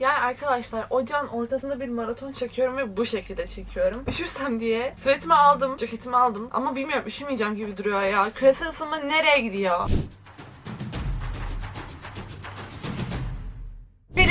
Yani arkadaşlar ocağın ortasında bir maraton çekiyorum ve bu şekilde çekiyorum. Üşürsem diye sweatimi aldım, ceketimi aldım ama bilmiyorum üşümeyeceğim gibi duruyor ya. Küresel ısınma nereye gidiyor?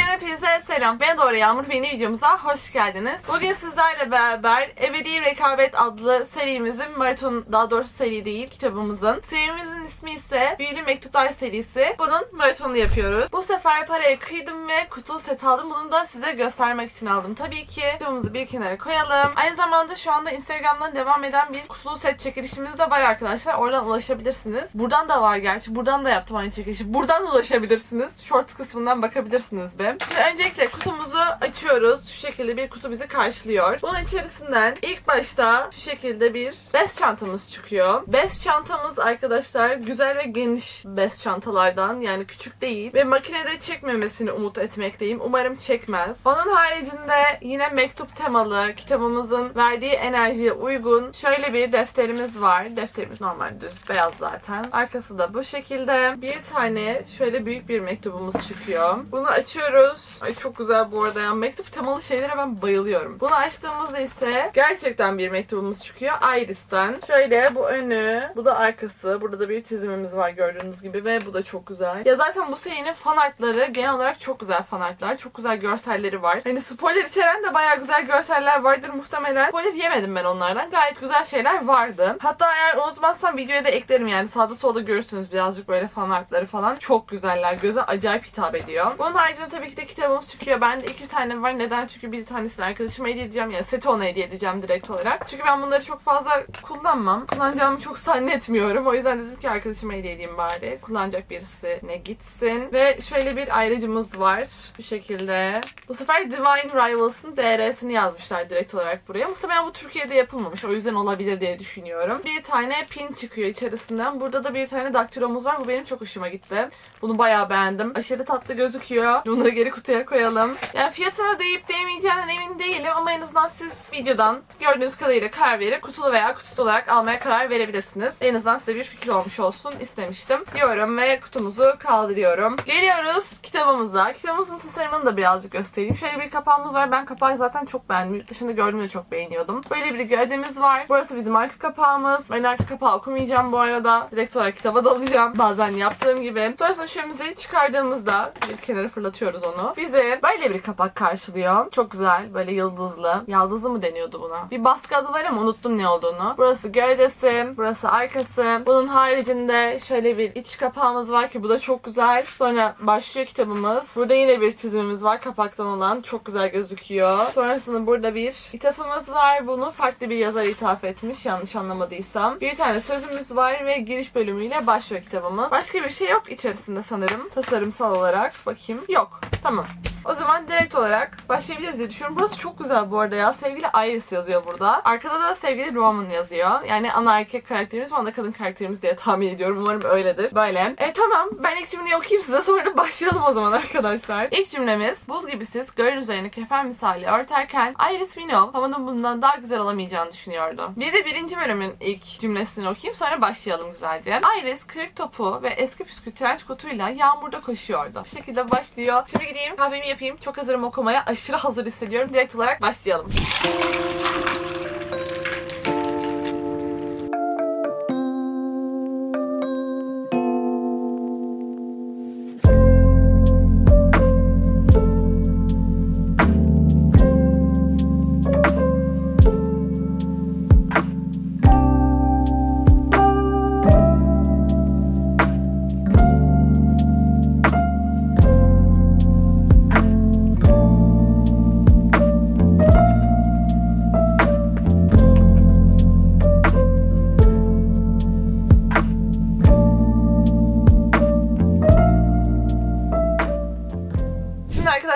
Bilin hepinize selam. Ben Doğru Yağmur ve yeni videomuza hoş geldiniz. Bugün sizlerle beraber Ebedi Rekabet adlı serimizin maraton, daha doğrusu seri değil kitabımızın. Serimizin ismi ise Büyülü Mektuplar serisi. Bunun maratonu yapıyoruz. Bu sefer parayı kıydım ve kutu set aldım. Bunu da size göstermek için aldım. Tabii ki kitabımızı bir kenara koyalım. Aynı zamanda şu anda Instagram'dan devam eden bir kutulu set çekilişimiz de var arkadaşlar. Oradan ulaşabilirsiniz. Buradan da var gerçi. Buradan da yaptım aynı çekilişi. Buradan da ulaşabilirsiniz. Shorts kısmından bakabilirsiniz be. Şimdi öncelikle kutumuzu açıyoruz. Şu şekilde bir kutu bizi karşılıyor. Bunun içerisinden ilk başta şu şekilde bir bez çantamız çıkıyor. Bez çantamız arkadaşlar güzel ve geniş bez çantalardan yani küçük değil ve makinede çekmemesini umut etmekteyim. Umarım çekmez. Onun haricinde yine mektup temalı kitabımızın verdiği enerjiye uygun şöyle bir defterimiz var. Defterimiz normal düz beyaz zaten. Arkası da bu şekilde. Bir tane şöyle büyük bir mektubumuz çıkıyor. Bunu açıyoruz. Ay çok güzel bu arada ya. Mektup temalı şeylere ben bayılıyorum. Bunu açtığımızda ise gerçekten bir mektubumuz çıkıyor. Iris'ten. Şöyle bu önü, bu da arkası. Burada da bir çizimimiz var gördüğünüz gibi ve bu da çok güzel. Ya zaten bu serinin fan artları genel olarak çok güzel fan artlar. Çok güzel görselleri var. Hani spoiler içeren de bayağı güzel görseller vardır muhtemelen. Spoiler yemedim ben onlardan. Gayet güzel şeyler vardı. Hatta eğer unutmazsam videoya da eklerim yani. Sağda solda görürsünüz birazcık böyle fan artları falan. Çok güzeller. Göze acayip hitap ediyor. Bunun haricinde tabii ki de kitabımız çıkıyor. Bende iki tane var. Neden? Çünkü bir tanesini arkadaşıma hediye edeceğim. Yani seti ona hediye edeceğim direkt olarak. Çünkü ben bunları çok fazla kullanmam. Kullanacağımı çok zannetmiyorum. O yüzden dedim ki arkadaşıma hediye edeyim bari. Kullanacak birisi ne gitsin. Ve şöyle bir ayrıcımız var. Bu şekilde. Bu sefer Divine Rivals'ın DR'sini yazmışlar direkt olarak buraya. Muhtemelen bu Türkiye'de yapılmamış. O yüzden olabilir diye düşünüyorum. Bir tane pin çıkıyor içerisinden. Burada da bir tane daktilomuz var. Bu benim çok hoşuma gitti. Bunu bayağı beğendim. Aşırı tatlı gözüküyor. Bunları geri kutuya koyalım. Yani fiyatına değip değmeyeceğinden emin değilim ama en azından siz videodan gördüğünüz kadarıyla karar verip kutulu veya kutusuz olarak almaya karar verebilirsiniz. En azından size bir fikir olmuş olsun istemiştim. Diyorum ve kutumuzu kaldırıyorum. Geliyoruz kitabımıza. Kitabımızın tasarımını da birazcık göstereyim. Şöyle bir kapağımız var. Ben kapağı zaten çok beğendim. Yurt dışında gördüğümde çok beğeniyordum. Böyle bir gövdemiz var. Burası bizim arka kapağımız. Ben arka kapağı okumayacağım bu arada. Direkt olarak kitaba dalacağım. Bazen yaptığım gibi. Sonrasında şömizi çıkardığımızda bir kenara fırlatıyoruz onu. Bizi böyle bir kapak karşılıyor. Çok güzel. Böyle yıldızlı. Yaldızlı mı deniyordu buna? Bir baskı adı var ama unuttum ne olduğunu. Burası gövdesi. Burası arkası. Bunun haricinde şöyle bir iç kapağımız var ki bu da çok güzel. Sonra başlıyor kitabımız. Burada yine bir çizimimiz var kapaktan olan. Çok güzel gözüküyor. Sonrasında burada bir ithafımız var. Bunu farklı bir yazar ithaf etmiş yanlış anlamadıysam. Bir tane sözümüz var ve giriş bölümüyle başlıyor kitabımız. Başka bir şey yok içerisinde sanırım. Tasarımsal olarak. Bakayım. Yok. Tamam. O zaman direkt olarak başlayabiliriz diye düşünüyorum. Burası çok güzel bu arada ya. Sevgili Iris yazıyor burada. Arkada da sevgili Roman yazıyor. Yani ana erkek karakterimiz ve ana kadın karakterimiz diye tahmin ediyorum. Umarım öyledir. Böyle. E tamam. Ben ilk cümleyi okuyayım size sonra başlayalım o zaman arkadaşlar. İlk cümlemiz buz gibi siz üzerine kefen misali örterken Iris Winnow havanın bundan daha güzel olamayacağını düşünüyordu. Bir de birinci bölümün ilk cümlesini okuyayım sonra başlayalım güzelce. Iris kırık topu ve eski püskü trenç kotuyla yağmurda koşuyordu. Bu şekilde başlıyor. Şimdi gideyim kahvemi yapayım. Çok hazırım okumaya. Aşırı hazır hissediyorum. Direkt olarak başlayalım.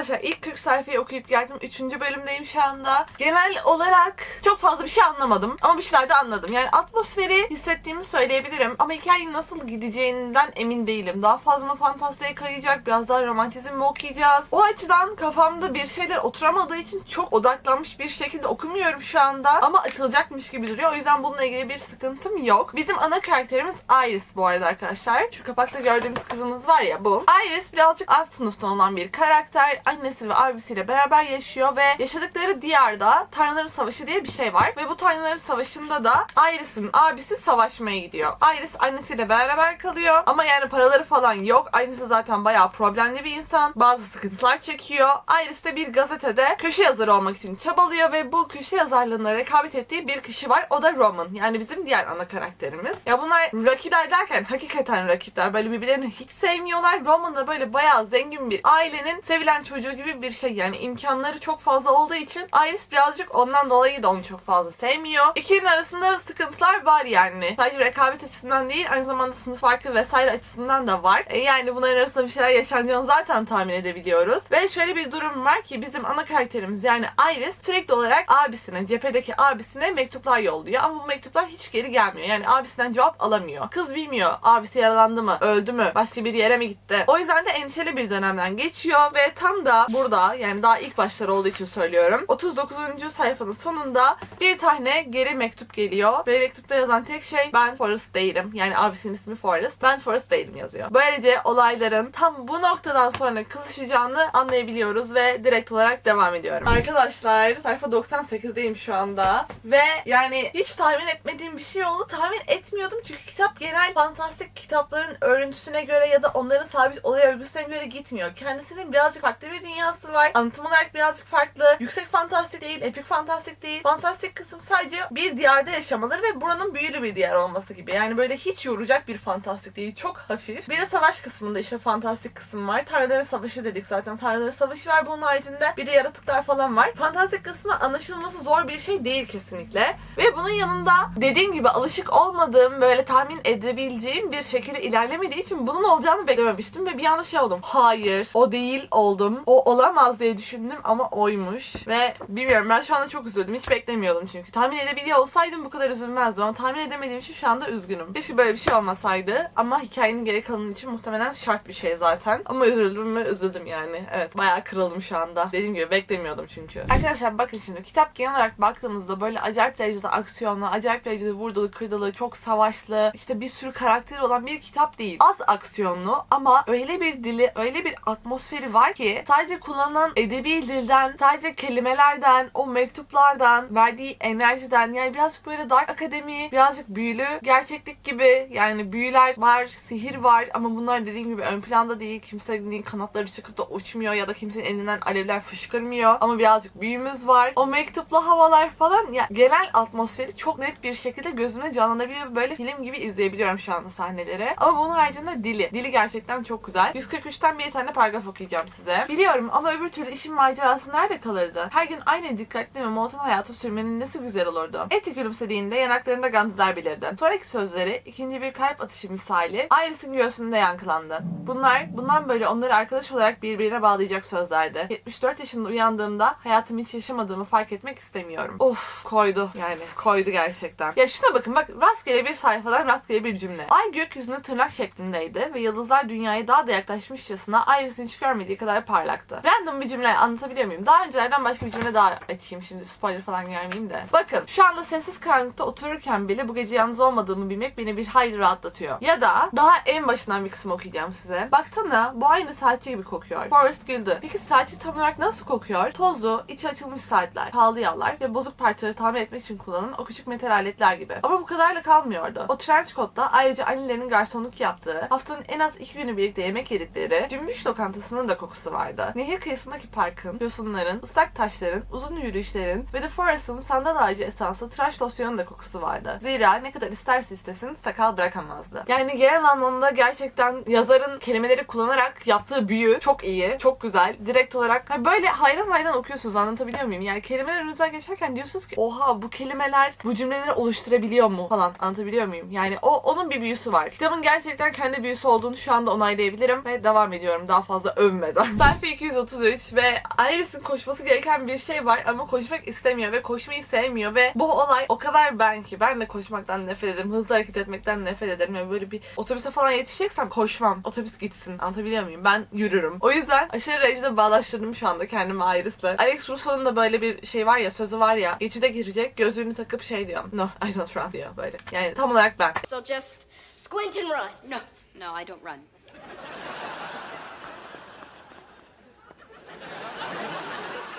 Arkadaşlar ilk 40 sayfayı okuyup geldim. 3. bölümdeyim şu anda. Genel olarak çok fazla bir şey anlamadım. Ama bir şeyler de anladım. Yani atmosferi hissettiğimi söyleyebilirim. Ama hikayenin nasıl gideceğinden emin değilim. Daha fazla mı fantastiğe kayacak? Biraz daha romantizm mi okuyacağız? O açıdan kafamda bir şeyler oturamadığı için çok odaklanmış bir şekilde okumuyorum şu anda. Ama açılacakmış gibi duruyor. O yüzden bununla ilgili bir sıkıntım yok. Bizim ana karakterimiz Iris bu arada arkadaşlar. Şu kapakta gördüğümüz kızımız var ya bu. Iris birazcık alt sınıftan olan bir karakter. Annesi ve abisiyle beraber yaşıyor ve yaşadıkları diyarda Tanrıların Savaşı diye bir şey var. Ve bu Tanrıların Savaşı'nda da Iris'in abisi savaşmaya gidiyor. Iris annesiyle beraber kalıyor ama yani paraları falan yok. Annesi zaten bayağı problemli bir insan. Bazı sıkıntılar çekiyor. Iris de bir gazetede köşe yazarı olmak için çabalıyor ve bu köşe yazarlığına rekabet ettiği bir kişi var. O da Roman. Yani bizim diğer ana karakterimiz. Ya bunlar rakipler derken hakikaten rakipler. Böyle birbirlerini hiç sevmiyorlar. Roman da böyle bayağı zengin bir ailenin sevilen çocuğu gibi bir şey. Yani imkanları çok fazla olduğu için Iris birazcık ondan dolayı da onu çok fazla sevmiyor. İkinin arasında sıkıntılar var yani. Sadece rekabet açısından değil aynı zamanda sınıf farkı vesaire açısından da var. E yani bunların arasında bir şeyler yaşanacağını zaten tahmin edebiliyoruz. Ve şöyle bir durum var ki bizim ana karakterimiz yani Iris sürekli olarak abisine, cephedeki abisine mektuplar yolluyor. Ama bu mektuplar hiç geri gelmiyor. Yani abisinden cevap alamıyor. Kız bilmiyor abisi yaralandı mı, öldü mü, başka bir yere mi gitti. O yüzden de endişeli bir dönemden geçiyor ve tam da burada yani daha ilk başları olduğu için söylüyorum. 39. sayfanın sonunda bir tane geri mektup geliyor ve mektupta yazan tek şey ben Forrest değilim. Yani abisinin ismi Forrest. Ben Forrest değilim yazıyor. Böylece olayların tam bu noktadan sonra kızışacağını anlayabiliyoruz ve direkt olarak devam ediyorum. Arkadaşlar sayfa 98'deyim şu anda ve yani hiç tahmin etmediğim bir şey oldu. Tahmin etmiyordum çünkü kitap genel fantastik kitapların örüntüsüne göre ya da onların sabit olay örgüsüne göre gitmiyor. Kendisinin birazcık farklı bir dünyası var. Anlatım olarak birazcık farklı. Yüksek fantastik değil, epik fantastik değil. Fantastik kısım sadece bir diyarda yaşamaları ve buranın büyülü bir diyar olması gibi. Yani böyle hiç yoracak bir fantastik değil. Çok hafif. Bir de savaş kısmında işte fantastik kısım var. Tanrıların Savaşı dedik zaten. Tanrıların Savaşı var bunun haricinde. Bir de yaratıklar falan var. Fantastik kısmı anlaşılması zor bir şey değil kesinlikle. Ve bunun yanında dediğim gibi alışık olmadığım böyle tahmin edebileceğim bir şekilde ilerlemediği için bunun olacağını beklememiştim ve bir anda şey oldum. Hayır o değil oldum. O olamaz diye düşündüm ama oymuş. Ve bilmiyorum ben şu anda çok üzüldüm. Hiç beklemiyordum çünkü. Tahmin edebiliyor olsaydım bu kadar üzülmezdim ama tahmin edemediğim için şu anda üzgünüm. Keşke böyle bir şey olmasaydı ama hikayenin geri kalanı için muhtemelen şart bir şey zaten. Ama üzüldüm mü üzüldüm yani. Evet bayağı kırıldım şu anda. Dediğim gibi beklemiyordum çünkü. Arkadaşlar bakın şimdi kitap genel olarak baktığımızda böyle acayip derecede aksiyonlu, acayip derecede vurdulu, kırdılı, çok savaşlı, işte bir sürü karakteri olan bir kitap değil. Az aksiyonlu ama öyle bir dili, öyle bir atmosferi var ki sadece kullanılan edebi dilden, sadece kelimelerden, o mektuplardan, verdiği enerjiden yani birazcık böyle Dark Akademi, birazcık büyülü, gerçeklik gibi yani büyüler var, sihir var ama bunlar dediğim gibi ön planda değil. Kimsenin kanatları çıkıp da uçmuyor ya da kimsenin elinden alevler fışkırmıyor ama birazcık büyümüz var. O mektuplu havalar falan ya genel atmosferi çok net bir şekilde gözümde canlanabiliyor. Böyle film gibi izleyebiliyorum şu anda sahneleri. Ama bunun haricinde dili. Dili gerçekten çok güzel. 143'ten bir tane paragraf okuyacağım size. Biliyorum ama öbür türlü işin macerası nerede kalırdı? Her gün aynı dikkatli ve monoton hayatı sürmenin nesi güzel olurdu? Eti gülümsediğinde yanaklarında gamzeler belirdi. Sonraki sözleri ikinci bir kalp atışı misali Iris'in göğsünde yankılandı. Bunlar bundan böyle onları arkadaş olarak birbirine bağlayacak sözlerdi. 74 yaşında uyandığımda hayatımı hiç yaşamadığımı fark etmek istemiyorum. Of koydu yani koydu gerçekten. Ya şuna bakın bak rastgele bir sayfadan rastgele bir cümle. Ay gökyüzünde tırnak şeklindeydi ve yıldızlar dünyaya daha da yaklaşmışçasına Iris'in hiç görmediği kadar parlaktı. Random bir cümle anlatabiliyor muyum? Daha öncelerden başka bir cümle daha açayım şimdi spoiler falan vermeyeyim de. Bakın şu anda sessiz karanlıkta otururken bile bu gece yalnız olmadığımı bilmek beni bir hayli rahatlatıyor. Ya da daha en başından bir kısım okuyacağım size. Baksana bu aynı saatçi gibi kokuyor. Forrest güldü. Peki saatçi tam olarak nasıl kokuyor? Tozlu, içi açılmış saatler, pahalı yağlar ve bozuk parçaları tamir etmek için kullanılan o küçük metal aletler gibi. Ama bu kadarla kalmıyordu. O trench coat'ta ayrıca annelerinin garsonluk yaptığı, haftanın en az iki günü birlikte yemek yedikleri cümbüş lokantasının da kokusu vardı. Nehir kıyısındaki parkın, yosunların, ıslak taşların, uzun yürüyüşlerin ve de Forrest'ın sandal ağacı esanslı tıraş losyonun da kokusu vardı. Zira ne kadar isterse istesin sakal bırakamazdı. Yani genel anlamda gerçekten yazarın kelimeleri kullanarak yaptığı büyü çok iyi, çok güzel. Direkt olarak hani böyle hayran hayran okuyorsunuz anlatabiliyor muyum? Yani kelimeler önünüzden geçerken diyorsunuz ki oha bu kelimeler bu cümleleri oluşturabiliyor mu falan anlatabiliyor muyum? Yani o onun bir büyüsü var. Kitabın gerçekten kendi büyüsü olduğunu şu anda onaylayabilirim ve devam ediyorum daha fazla övmeden. Sayfa 233 ve Iris'in koşması gereken bir şey var ama koşmak istemiyor ve koşmayı sevmiyor ve bu olay o kadar ben ki ben de koşmaktan nefret ederim. Hızlı hareket etmekten nefret ederim. Yani böyle bir otobüse falan yetişeceksem koşmam. Otobüs gitsin. Anlatabiliyor muyum? Ben yürürüm. O yüzden aşırı derecede bağdaştırdım şu anda kendimi Iris'le. Alex Russo'nun da böyle bir şey var ya sözü var ya geçide girecek gözlüğünü takıp şey diyor. No I don't run diyor böyle. Yani tam olarak ben. So just squint and run. No, no, I don't run.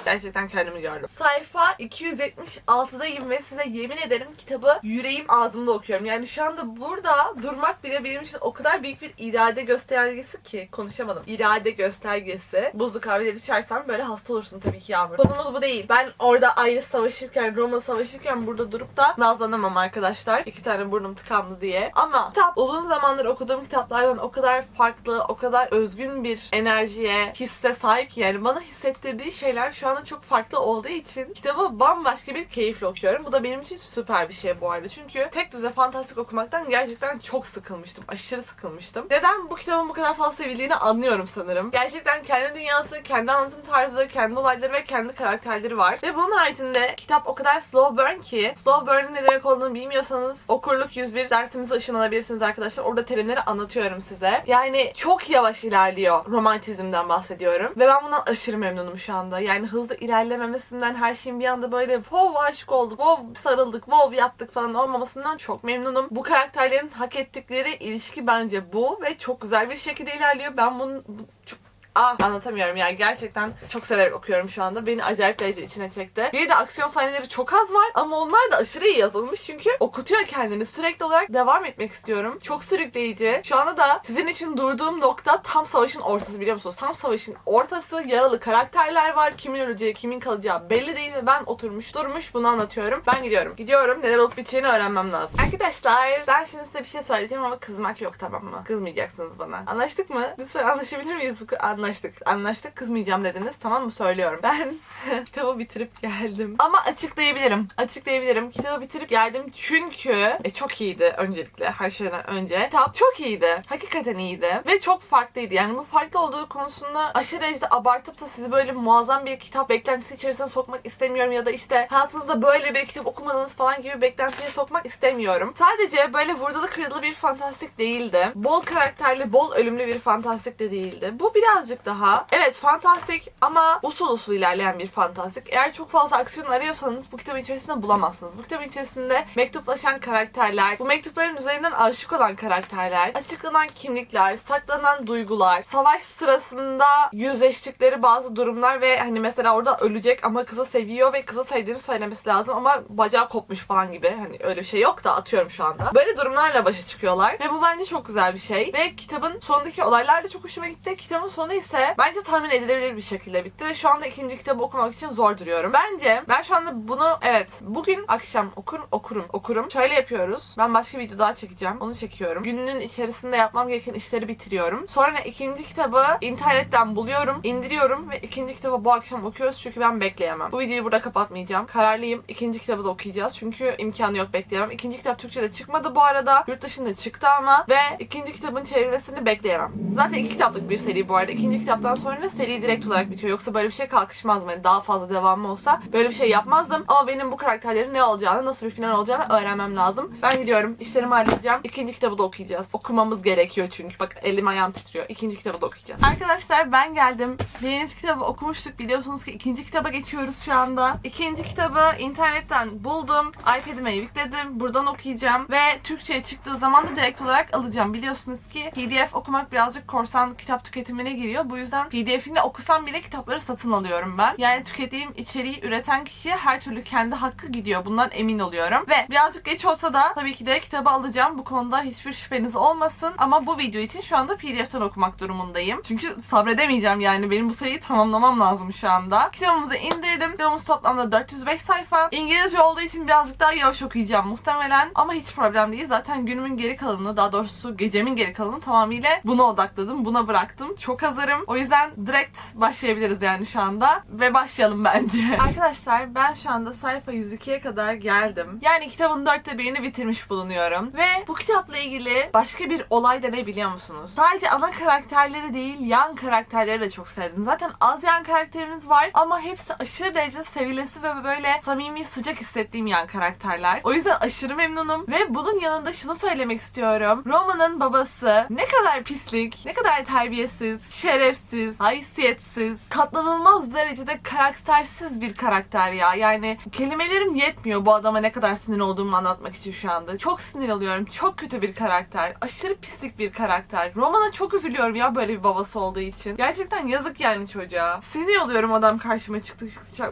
Gerçekten kendimi gördüm. Sayfa 276'dayım ve size yemin ederim kitabı yüreğim ağzımda okuyorum. Yani şu anda burada durmak bile benim için o kadar büyük bir irade göstergesi ki konuşamadım. İrade göstergesi. Buzlu kahveleri içersen böyle hasta olursun tabii ki Yağmur. Konumuz bu değil. Ben orada ayrı savaşırken, Roma savaşırken burada durup da nazlanamam arkadaşlar. İki tane burnum tıkandı diye. Ama kitap uzun zamandır okuduğum kitaplardan o kadar farklı, o kadar özgün bir enerjiye, hisse sahip ki yani bana hissettirdiği şeyler şu anda çok farklı olduğu için kitabı bambaşka bir keyifle okuyorum. Bu da benim için süper bir şey bu arada. Çünkü tek düze fantastik okumaktan gerçekten çok sıkılmıştım. Aşırı sıkılmıştım. Neden bu kitabın bu kadar fazla sevildiğini anlıyorum sanırım. Gerçekten kendi dünyası, kendi anlatım tarzı, kendi olayları ve kendi karakterleri var. Ve bunun haricinde kitap o kadar slow burn ki slow burn'ın ne demek olduğunu bilmiyorsanız okurluk 101 dersimize ışınlanabilirsiniz arkadaşlar. Orada terimleri anlatıyorum size. Yani çok yavaş ilerliyor romantizmden bahsediyorum. Ve ben bundan aşırı memnunum şu anda. Yani hızlı ilerlememesinden her şeyin bir anda böyle wow aşık olduk, wow sarıldık, wow yattık falan olmamasından çok memnunum. Bu karakterlerin hak ettikleri ilişki bence bu ve çok güzel bir şekilde ilerliyor. Ben bunu bu- çok Ah anlatamıyorum yani gerçekten çok severek okuyorum şu anda. Beni acayip derece içine çekti. Bir de aksiyon sahneleri çok az var ama onlar da aşırı iyi yazılmış çünkü okutuyor kendini. Sürekli olarak devam etmek istiyorum. Çok sürükleyici. Şu anda da sizin için durduğum nokta tam savaşın ortası biliyor musunuz? Tam savaşın ortası yaralı karakterler var. Kimin öleceği, kimin kalacağı belli değil ve ben oturmuş durmuş bunu anlatıyorum. Ben gidiyorum. Gidiyorum. Neler olup biteceğini öğrenmem lazım. Arkadaşlar ben şimdi size bir şey söyleyeceğim ama kızmak yok tamam mı? Kızmayacaksınız bana. Anlaştık mı? Lütfen anlaşabilir miyiz? Bu Anlaştık. Anlaştık. Kızmayacağım dediniz. Tamam mı? Söylüyorum. Ben kitabı bitirip geldim. Ama açıklayabilirim. Açıklayabilirim. Kitabı bitirip geldim çünkü e, çok iyiydi öncelikle her şeyden önce. Kitap çok iyiydi. Hakikaten iyiydi. Ve çok farklıydı. Yani bu farklı olduğu konusunda aşırı derecede abartıp da sizi böyle muazzam bir kitap beklentisi içerisine sokmak istemiyorum ya da işte hayatınızda böyle bir kitap okumadınız falan gibi beklentiye sokmak istemiyorum. Sadece böyle vurdulu kırdılı bir fantastik değildi. Bol karakterli, bol ölümlü bir fantastik de değildi. Bu birazcık daha evet fantastik ama usul usul ilerleyen bir fantastik. Eğer çok fazla aksiyon arıyorsanız bu kitabın içerisinde bulamazsınız. Bu kitabın içerisinde mektuplaşan karakterler, bu mektupların üzerinden aşık olan karakterler, açıklanan kimlikler, saklanan duygular, savaş sırasında yüzleştikleri bazı durumlar ve hani mesela orada ölecek ama kızı seviyor ve kızı sevdiğini söylemesi lazım ama bacağı kopmuş falan gibi. Hani öyle bir şey yok da atıyorum şu anda. Böyle durumlarla başa çıkıyorlar ve bu bence çok güzel bir şey. Ve kitabın sonundaki olaylar da çok hoşuma gitti. Kitabın sonu ise bence tahmin edilebilir bir şekilde bitti ve şu anda ikinci kitabı okumak için zor duruyorum. Bence ben şu anda bunu evet bugün akşam okurum okurum okurum. Şöyle yapıyoruz. Ben başka bir video daha çekeceğim. Onu çekiyorum. Gününün içerisinde yapmam gereken işleri bitiriyorum. Sonra ikinci kitabı internetten buluyorum, indiriyorum ve ikinci kitabı bu akşam okuyoruz çünkü ben bekleyemem. Bu videoyu burada kapatmayacağım. Kararlıyım. İkinci kitabı da okuyacağız çünkü imkanı yok bekleyemem. İkinci kitap Türkçe'de çıkmadı bu arada. Yurt dışında çıktı ama ve ikinci kitabın çevirmesini bekleyemem. Zaten iki kitaplık bir seri bu arada. İkinci kitaptan sonra seri direkt olarak bitiyor. Yoksa böyle bir şey kalkışmaz mı? Yani daha fazla devamı olsa böyle bir şey yapmazdım. Ama benim bu karakterlerin ne olacağını, nasıl bir final olacağını öğrenmem lazım. Ben gidiyorum. İşlerimi halledeceğim. İkinci kitabı da okuyacağız. Okumamız gerekiyor çünkü. Bak elim ayağım titriyor. İkinci kitabı da okuyacağız. Arkadaşlar ben geldim. Birinci kitabı okumuştuk. Biliyorsunuz ki ikinci kitaba geçiyoruz şu anda. İkinci kitabı internetten buldum. iPad'ime yükledim. Buradan okuyacağım. Ve Türkçe'ye çıktığı zaman da direkt olarak alacağım. Biliyorsunuz ki PDF okumak birazcık korsan kitap tüketimine giriyor. Bu yüzden PDF'ini okusam bile kitapları satın alıyorum ben. Yani tükettiğim içeriği üreten kişiye her türlü kendi hakkı gidiyor. Bundan emin oluyorum. Ve birazcık geç olsa da tabii ki de kitabı alacağım. Bu konuda hiçbir şüpheniz olmasın. Ama bu video için şu anda PDF'ten okumak durumundayım. Çünkü sabredemeyeceğim yani. Benim bu sayıyı tamamlamam lazım şu anda. Kitabımızı indirdim. Kitabımız toplamda 405 sayfa. İngilizce olduğu için birazcık daha yavaş okuyacağım muhtemelen. Ama hiç problem değil. Zaten günümün geri kalanını, daha doğrusu gecemin geri kalanını tamamıyla buna odakladım. Buna bıraktım. Çok hazırım. O yüzden direkt başlayabiliriz yani şu anda. Ve başlayalım bence. Arkadaşlar ben şu anda sayfa 102'ye kadar geldim. Yani kitabın dörtte birini bitirmiş bulunuyorum. Ve bu kitapla ilgili başka bir olay da ne biliyor musunuz? Sadece ana karakterleri değil yan karakterleri de çok sevdim. Zaten az yan karakterimiz var ama hepsi aşırı derece sevilesi ve böyle samimi sıcak hissettiğim yan karakterler. O yüzden aşırı memnunum. Ve bunun yanında şunu söylemek istiyorum. Roma'nın babası ne kadar pislik, ne kadar terbiyesiz, şerefsiz, haysiyetsiz, katlanılmaz derecede karaktersiz bir karakter ya. Yani kelimelerim yetmiyor bu adama ne kadar sinir olduğumu anlatmak için şu anda. Çok sinir alıyorum. Çok kötü bir karakter. Aşırı pislik bir karakter. Romana çok üzülüyorum ya böyle bir babası olduğu için. Gerçekten yazık yani çocuğa. Sinir oluyorum adam karşıma çıktı.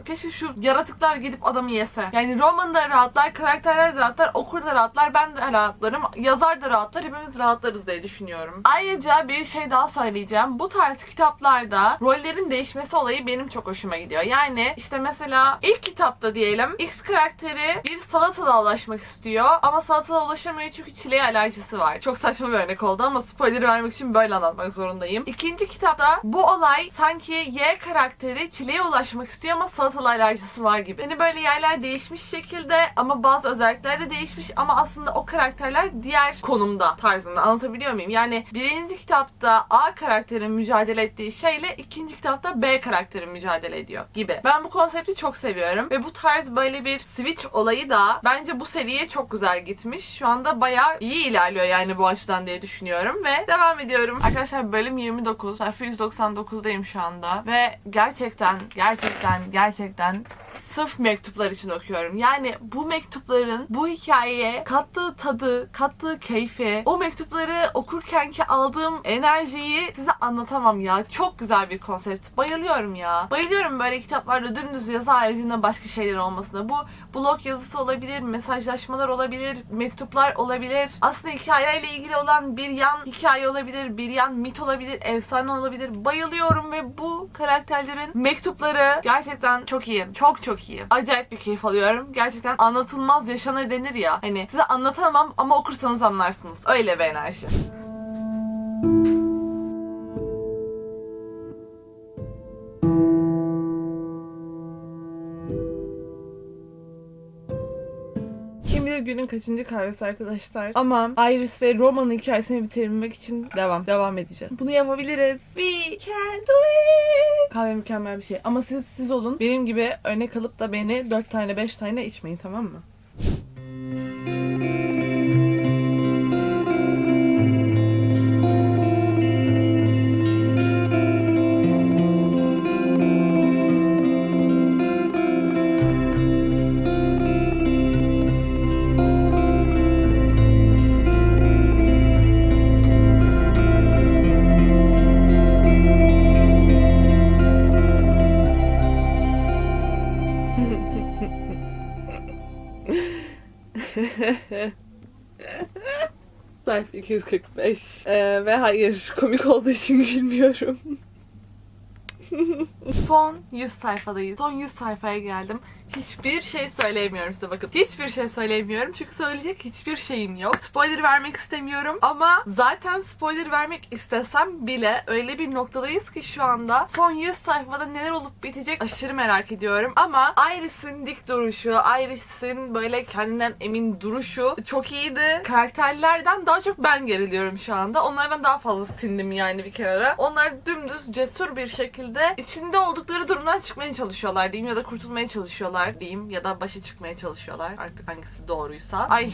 Keşke şu yaratıklar gidip adamı yese. Yani Roman da rahatlar, karakterler de rahatlar, okur da rahatlar, ben de rahatlarım, yazar da rahatlar, hepimiz rahatlarız diye düşünüyorum. Ayrıca bir şey daha söyleyeceğim. Bu tarz kitaplarda rollerin değişmesi olayı benim çok hoşuma gidiyor. Yani işte mesela ilk kitapta diyelim X karakteri bir salatalığa ulaşmak istiyor ama salatalığa ulaşamıyor çünkü çileğe alerjisi var. Çok saçma bir örnek oldu ama spoiler vermek için böyle anlatmak zorundayım. İkinci kitapta bu olay sanki Y karakteri çileğe ulaşmak istiyor ama salatalığa alerjisi var gibi. Hani böyle yerler değişmiş şekilde ama bazı özellikler de değişmiş ama aslında o karakterler diğer konumda tarzında anlatabiliyor muyum? Yani birinci kitapta A karakterin mücadele ettiği şeyle ikinci kitapta B karakterin mücadele ediyor gibi. Ben bu konsepti çok seviyorum ve bu tarz böyle bir switch olayı da bence bu seriye çok güzel gitmiş. Şu anda bayağı iyi ilerliyor yani bu açıdan diye düşünüyorum ve devam ediyorum. Arkadaşlar bölüm 29. Sayfa 199'dayım şu anda ve gerçekten gerçekten gerçekten sırf mektuplar için okuyorum. Yani bu mektupların bu hikayeye kattığı tadı, kattığı keyfi, o mektupları okurkenki aldığım enerjiyi size anlatamam ya. Çok güzel bir konsept. Bayılıyorum ya. Bayılıyorum böyle kitaplarda dümdüz yazı haricinde başka şeyler olmasına. Bu blog yazısı olabilir, mesajlaşmalar olabilir, mektuplar olabilir. Aslında hikayeyle ilgili olan bir yan hikaye olabilir, bir yan mit olabilir, efsane olabilir. Bayılıyorum ve bu karakterlerin mektupları gerçekten çok iyi. Çok çok iyi. Acayip bir keyif alıyorum. Gerçekten anlatılmaz yaşanır denir ya. Hani size anlatamam ama okursanız anlarsınız. Öyle bir enerji. Günün kaçıncı kahvesi arkadaşlar. Ama Iris ve Roman'ın hikayesini bitirmek için devam. Devam edeceğim. Bunu yapabiliriz. We can do it. Kahve mükemmel bir şey. Ama siz siz olun. Benim gibi örnek alıp da beni 4 tane 5 tane içmeyin tamam mı? Ve hayır komik olduğu için gülmüyorum. Son 100 sayfadayız. Son 100 sayfaya geldim. Hiçbir şey söyleyemiyorum size bakın. Hiçbir şey söyleyemiyorum çünkü söyleyecek hiçbir şeyim yok. Spoiler vermek istemiyorum ama zaten spoiler vermek istesem bile öyle bir noktadayız ki şu anda son 100 sayfada neler olup bitecek aşırı merak ediyorum. Ama Iris'in dik duruşu, Iris'in böyle kendinden emin duruşu çok iyiydi. Karakterlerden daha çok ben geriliyorum şu anda. Onlardan daha fazla sindim yani bir kenara. Onlar dümdüz cesur bir şekilde içinde oldukları durumdan çıkmaya çalışıyorlar diyeyim ya da kurtulmaya çalışıyorlar diyeyim ya da başa çıkmaya çalışıyorlar. Artık hangisi doğruysa. Ay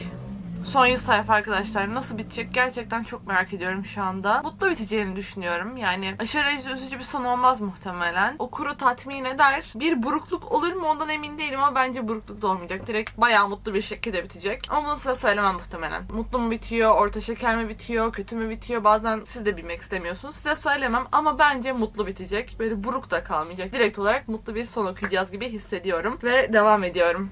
Son 100 sayfa arkadaşlar nasıl bitecek gerçekten çok merak ediyorum şu anda. Mutlu biteceğini düşünüyorum. Yani aşırı üzücü bir son olmaz muhtemelen. Okuru tatmin eder. Bir burukluk olur mu ondan emin değilim ama bence burukluk da olmayacak. Direkt bayağı mutlu bir şekilde bitecek. Ama bunu size söylemem muhtemelen. Mutlu mu bitiyor, orta şeker mi bitiyor, kötü mü bitiyor bazen siz de bilmek istemiyorsunuz. Size söylemem ama bence mutlu bitecek. Böyle buruk da kalmayacak. Direkt olarak mutlu bir son okuyacağız gibi hissediyorum. Ve devam ediyorum.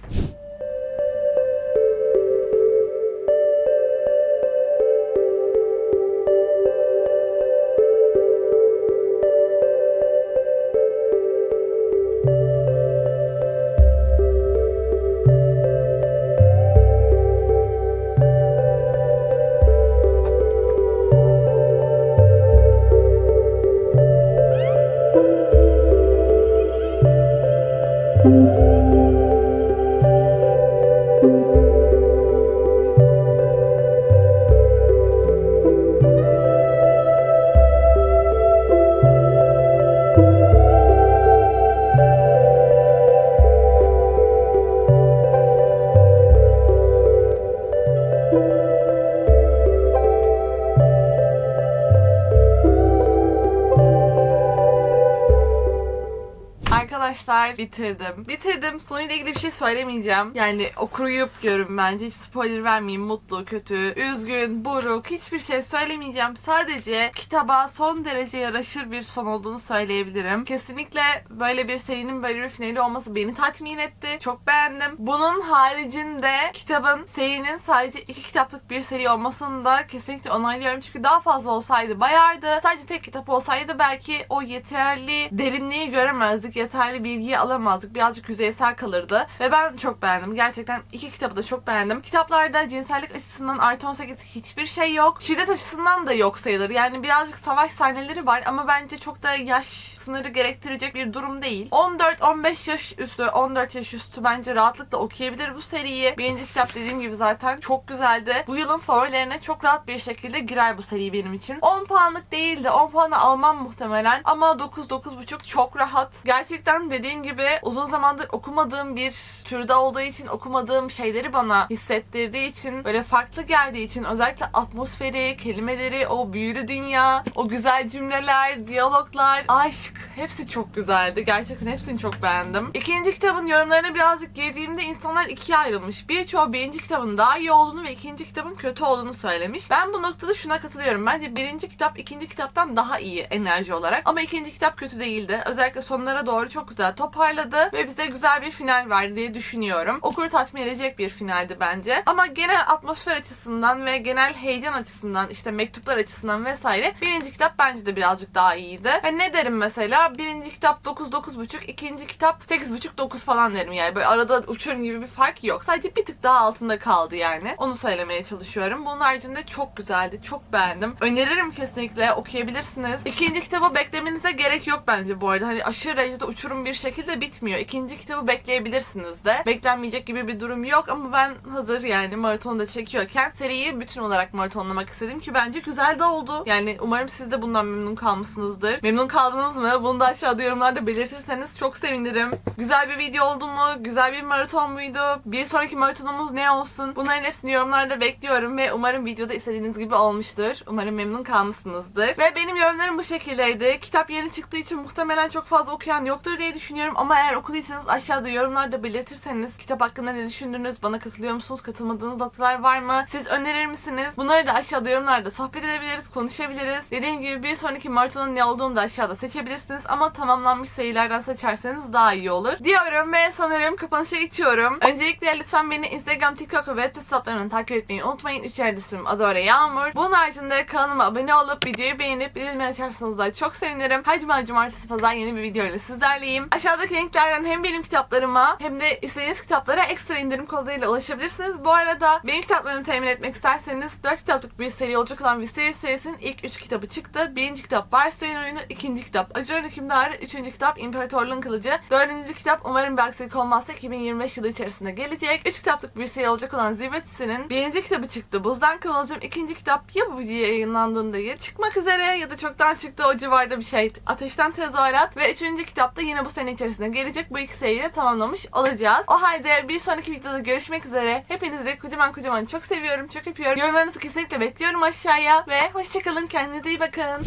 bitirdim. Bitirdim. Sonuyla ilgili bir şey söylemeyeceğim. Yani okuruyup görün bence. Hiç spoiler vermeyeyim. Mutlu, kötü, üzgün, buruk hiçbir şey söylemeyeceğim. Sadece kitaba son derece yaraşır bir son olduğunu söyleyebilirim. Kesinlikle böyle bir serinin böyle bir finali olması beni tatmin etti. Çok beğendim. Bunun haricinde kitabın serinin sadece iki kitaplık bir seri olmasını da kesinlikle onaylıyorum. Çünkü daha fazla olsaydı bayardı. Sadece tek kitap olsaydı belki o yeterli derinliği göremezdik. Yeterli bilgiyi alamazdık. Birazcık yüzeysel kalırdı. Ve ben çok beğendim. Gerçekten iki kitabı da çok beğendim. Kitaplarda cinsellik açısından artı 18 hiçbir şey yok. Şiddet açısından da yok sayılır. Yani birazcık savaş sahneleri var ama bence çok da yaş sınırı gerektirecek bir durum değil. 14-15 yaş üstü, 14 yaş üstü bence rahatlıkla okuyabilir bu seriyi. Birinci kitap dediğim gibi zaten çok güzeldi. Bu yılın favorilerine çok rahat bir şekilde girer bu seri benim için. 10 puanlık değildi. 10 puanı almam muhtemelen. Ama 9-9.5 çok rahat. Gerçekten dediğim gibi uzun zamandır okumadığım bir türde olduğu için okumadığım şeyleri bana hissettirdiği için böyle farklı geldiği için özellikle atmosferi, kelimeleri, o büyülü dünya, o güzel cümleler, diyaloglar, aşk hepsi çok güzeldi. Gerçekten hepsini çok beğendim. İkinci kitabın yorumlarına birazcık girdiğimde insanlar ikiye ayrılmış. Birçoğu birinci kitabın daha iyi olduğunu ve ikinci kitabın kötü olduğunu söylemiş. Ben bu noktada şuna katılıyorum. Bence birinci kitap ikinci kitaptan daha iyi enerji olarak. Ama ikinci kitap kötü değildi. Özellikle sonlara doğru çok güzel toparladı ve bize güzel bir final verdi diye düşünüyorum. Okuru tatmin edecek bir finaldi bence. Ama genel atmosfer açısından ve genel heyecan açısından işte mektuplar açısından vesaire birinci kitap bence de birazcık daha iyiydi. Ve ne derim mesela? Birinci kitap 9 9.5, ikinci kitap 8.5 9 falan derim yani. Böyle arada uçurum gibi bir fark yok. Sadece bir tık daha altında kaldı yani. Onu söylemeye çalışıyorum. Bunun haricinde çok güzeldi. Çok beğendim. Öneririm kesinlikle okuyabilirsiniz. İkinci kitabı beklemenize gerek yok bence bu arada. Hani aşırı derecede uçurum bir şekilde bitmiyor. İkinci kitabı bekleyebilirsiniz de. Beklenmeyecek gibi bir durum yok ama ben hazır yani maratonda çekiyorken seriyi bütün olarak maratonlamak istedim ki bence güzel de oldu. Yani umarım siz de bundan memnun kalmışsınızdır. Memnun kaldınız mı? Bunu da aşağıda yorumlarda belirtirseniz çok sevinirim. Güzel bir video oldu mu? Güzel bir maraton muydu? Bir sonraki maratonumuz ne olsun? Bunların hepsini yorumlarda bekliyorum ve umarım videoda istediğiniz gibi olmuştur. Umarım memnun kalmışsınızdır. Ve benim yorumlarım bu şekildeydi. Kitap yeni çıktığı için muhtemelen çok fazla okuyan yoktur diye düşünüyorum ama eğer okuduysanız aşağıda yorumlarda belirtirseniz kitap hakkında ne düşündünüz? Bana katılıyor musunuz? Katılmadığınız noktalar var mı? Siz önerir misiniz? Bunları da aşağıda yorumlarda sohbet edebiliriz, konuşabiliriz. Dediğim gibi bir sonraki maratonun ne olduğunu da aşağıda seçebilirsiniz ama tamamlanmış serilerden seçerseniz daha iyi olur. Diyorum ve sanırım kapanışa geçiyorum. Öncelikle lütfen beni Instagram, TikTok ve web hesaplarından takip etmeyi unutmayın. Üç yerde ismim Adore Yağmur. Bunun haricinde kanalıma abone olup videoyu beğenip bildirimleri açarsanız da çok sevinirim. Her cuma, cumartesi, pazar yeni bir video ile sizlerleyim. Aşağıdaki linklerden hem benim kitaplarıma hem de istediğiniz kitaplara ekstra indirim kodlarıyla ulaşabilirsiniz. Bu arada benim kitaplarımı temin etmek isterseniz 4 kitaplık bir seri olacak olan Viserys serisinin ilk 3 kitabı çıktı. Birinci kitap Varsayın Oyunu, ikinci kitap Acı Oyunu Hükümdarı, üçüncü kitap İmparatorluğun Kılıcı, dördüncü kitap umarım bir aksilik olmazsa 2025 yılı içerisinde gelecek. 3 kitaplık bir seri olacak olan Zirvetisi'nin birinci kitabı çıktı. Buzdan Kıvılcım, ikinci kitap ya bu video yayınlandığında ya çıkmak üzere ya da çoktan çıktı o civarda bir şey. Ateşten Tezahürat ve üçüncü kitap da yine bu sene içerisinde gelecek. Bu iki seriyi de tamamlamış olacağız. O halde bir sonraki videoda görüşmek üzere. Hepinizi kocaman kocaman çok seviyorum, çok öpüyorum. Yorumlarınızı kesinlikle bekliyorum aşağıya ve hoşçakalın. Kendinize iyi bakın.